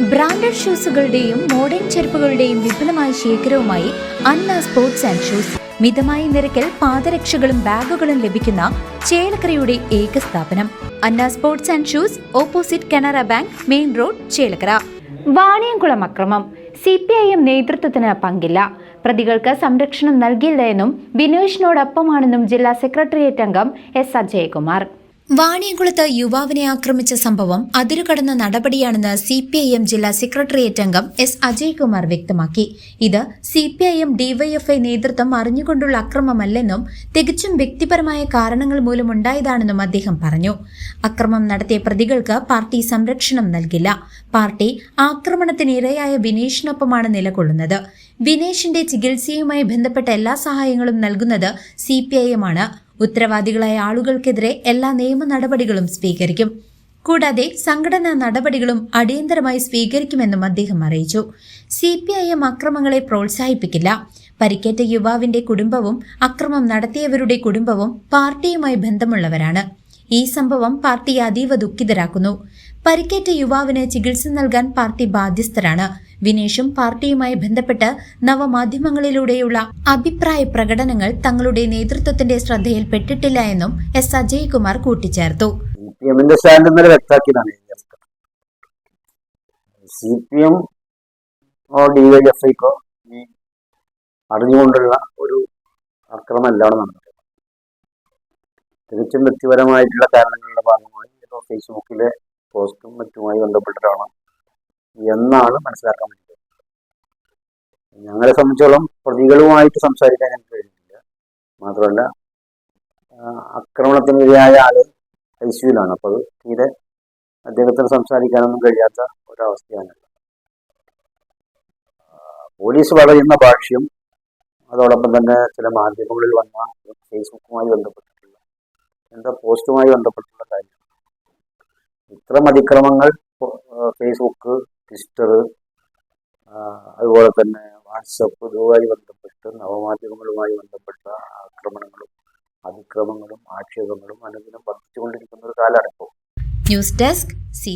Branded ഷൂസുകളുടെയും modern ചെരുപ്പുകളുടെയും വിപുലമായ ശേഖരവുമായി അന്ന സ്പോർട്സ് ആൻഡ് ഷൂസ്. മിതമായ നിരക്കിൽ പാദരക്ഷകളും ബാഗുകളും ലഭിക്കുന്ന ചേലക്കരയുടെ ഏക സ്ഥാപനം. Anna sports and shoes opposite Canara bank main road Chelakkara. Vaniyamkulam അക്രമം. സി പി ഐ എം നേതൃത്വത്തിന് പങ്കില്ല. പ്രതികൾക്ക് സംരക്ഷണം നൽകിയില്ല എന്നും ബിനോഷിനോടൊപ്പമാണെന്നും ജില്ലാ സെക്രട്ടേറിയറ്റ് അംഗം എസ് അജയകുമാർ. വാണിയംകുളത്ത് യുവാവിനെ ആക്രമിച്ച സംഭവം അതിരുകടന്ന നടപടിയാണെന്ന് സി പി ഐ എം ജില്ലാ സെക്രട്ടേറിയറ്റ് അംഗം എസ് അജയ്കുമാർ വ്യക്തമാക്കി. ഇത് C P I M DYFI നേതൃത്വം അറിഞ്ഞുകൊണ്ടുള്ള അക്രമമല്ലെന്നും തികച്ചും വ്യക്തിപരമായ കാരണങ്ങൾ മൂലമുണ്ടായതാണെന്നും അദ്ദേഹം പറഞ്ഞു. അക്രമം നടത്തിയ പ്രതികൾക്ക് പാർട്ടി സംരക്ഷണം നൽകില്ല. പാർട്ടി ആക്രമണത്തിനിരയായ വിനേഷിനൊപ്പമാണ് നിലകൊള്ളുന്നത്. വിനേഷിന്റെ ചികിത്സയുമായി ബന്ധപ്പെട്ട എല്ലാ സഹായങ്ങളും നൽകുന്നത് സി പി ഐ എം ആണ്. ഉത്തരവാദികളായ ആളുകൾക്കെതിരെ എല്ലാ നിയമ നടപടികളും സ്വീകരിക്കും. കൂടാതെ സംഘടനാ നടപടികളും അടിയന്തരമായി സ്വീകരിക്കുമെന്നും അദ്ദേഹം അറിയിച്ചു. സി പി ഐ എം അക്രമങ്ങളെ പ്രോത്സാഹിപ്പിക്കില്ല. പരിക്കേറ്റ യുവാവിന്റെ കുടുംബവും അക്രമം നടത്തിയവരുടെ കുടുംബവും പാർട്ടിയുമായി ബന്ധമുള്ളവരാണ്. ഈ സംഭവം പാർട്ടിയെ അതീവ ദുഃഖിതരാക്കുന്നു. പരിക്കേറ്റ യുവാവിന് ചികിത്സ നൽകാൻ പാർട്ടി ബാധ്യസ്ഥരാണ്. വിനേഷും പാർട്ടിയുമായി ബന്ധപ്പെട്ട് നവമാധ്യമങ്ങളിലൂടെയുള്ള അഭിപ്രായ പ്രകടനങ്ങൾ തങ്ങളുടെ നേതൃത്വത്തിന്റെ ശ്രദ്ധയിൽപ്പെട്ടിട്ടില്ല എന്നും എസ് അജയ്കുമാർ കൂട്ടിച്ചേർത്തു. C P M D Y F ഡിവൈഎഫ്ഐക്കോ ഈ അറിഞ്ഞുകൊണ്ടുള്ള ഒരു അക്രമമല്ലാണ് നടന്നത് തികച്ചും വ്യക്തിപരമായിട്ടുള്ള കാരണങ്ങളുടെ ഭാഗമായി ഫേസ്ബുക്കിലെ പോസ്റ്റും മറ്റുമായി ബന്ധപ്പെട്ടിട്ടാണ് എന്നാണ് മനസ്സിലാക്കാൻ വേണ്ടി ഞങ്ങളെ സംബന്ധിച്ചോളം പ്രതികളുമായിട്ട് സംസാരിക്കാൻ ഞങ്ങൾക്ക് കഴിഞ്ഞില്ല മാത്രമല്ല ആക്രമണത്തിനിരയായ ആൾ ഐ സിയുലാണ് അപ്പോൾ അത് തീരെ അദ്ദേഹത്തിന് സംസാരിക്കാനൊന്നും കഴിയാത്ത ഒരവസ്ഥയാണ്. പോലീസ് പറയുന്ന ഭാഷ്യം അതോടൊപ്പം തന്നെ ചില മാധ്യമങ്ങളിൽ വന്ന ഫേസ്ബുക്കുമായി ബന്ധപ്പെട്ടിട്ടുള്ള എന്താ പോസ്റ്റുമായി ബന്ധപ്പെട്ടുള്ള കാര്യം ഇത്തരം അതിക്രമങ്ങൾ ഫേസ്ബുക്ക് ട്വിറ്റർ അതുപോലെ തന്നെ വാട്സപ്പ് ഇതുമായി ബന്ധപ്പെട്ട് നവമാധ്യമങ്ങളുമായി ബന്ധപ്പെട്ട ആക്രമണങ്ങളും അതിക്രമങ്ങളും ആക്ഷേപങ്ങളും അനുദിനം വർദ്ധിച്ചുകൊണ്ടിരിക്കുന്ന ഒരു കാലമാണ് ന്യൂസ് ഡെസ്ക് സി